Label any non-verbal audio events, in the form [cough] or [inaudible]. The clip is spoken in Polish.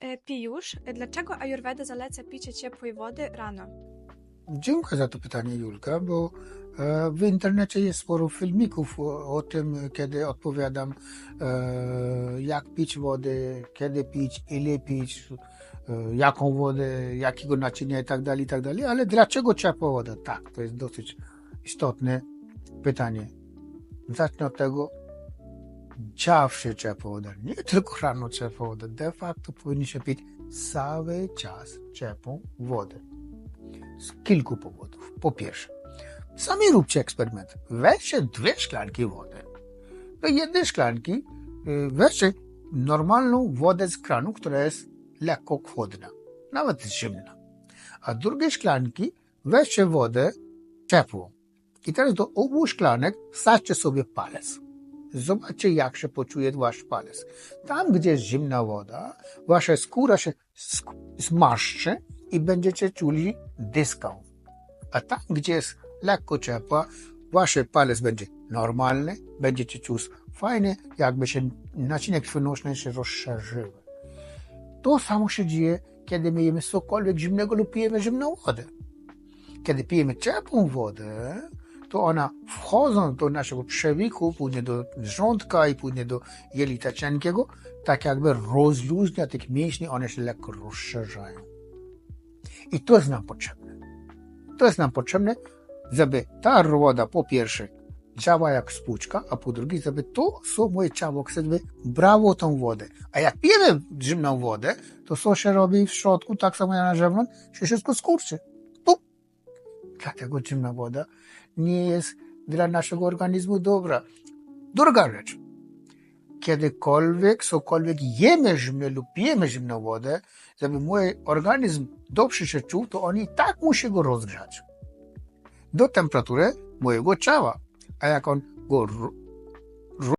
E, Pijusz, dlaczego Ayurveda zaleca picie ciepłej wody rano? Dziękuję za to pytanie, Julka, bo e, w internecie jest sporo filmików o, tym, kiedy odpowiadam, e, jak pić wodę, kiedy pić, ile pić, jaką wodę, jakiego naczynia i tak dalej, i tak. Ale dlaczego ciepła woda? Tak, to jest dosyć istotne pytanie. Zacznę od tego, zawsze ciepła woda, nie [laughs] tylko rano ciepła woda. De facto powinniśmy pić cały czas ciepłą wodę z kilku powodów. Po pierwsze, sami róbcie eksperyment. Weźcie dwie szklanki wody. Do jednej szklanki y, weźcie normalną wodę z kranu, która jest lekko chłodna, nawet zimna. A drugiej szklanki weźcie wodę ciepłą. I teraz do obu szklanek wsadźcie sobie palec. Zobaczcie, jak się poczuje wasz palec. Tam, gdzie jest zimna woda, wasza skóra się zmarszczy i będziecie czuli dyską. A tam, gdzie jest lekko ciepła, wasz palec będzie normalny, będziecie czuć fajnie, jakby się naczynia krwionośne się rozszerzyły. To samo się dzieje, kiedy my cokolwiek zimnego lub pijemy zimną wodę. Kiedy pijemy ciepłą wodę, to ona wchodząc do naszego przewiku, później do żołądka i później do jelita cienkiego, tak jakby rozluźnia tych mięśni, one się lekko rozszerzają. I to jest nam potrzebne. To jest nam potrzebne, żeby ta woda po pierwsze działa jak spłuczka, a po drugie, żeby to, co moje ciało chce, żeby brało tą wodę. A jak pijemy zimną wodę, to co się robi w środku, tak samo jak na zewnątrz, się wszystko skurczy. Dlatego zimna woda nie jest dla naszego organizmu dobra. Druga rzecz. Kiedykolwiek, cokolwiek jemy zimne lub pijemy zimną wodę, żeby mój organizm dobrze się czuł, to on i tak musi go rozgrzać do temperatury mojego ciała. A jak on go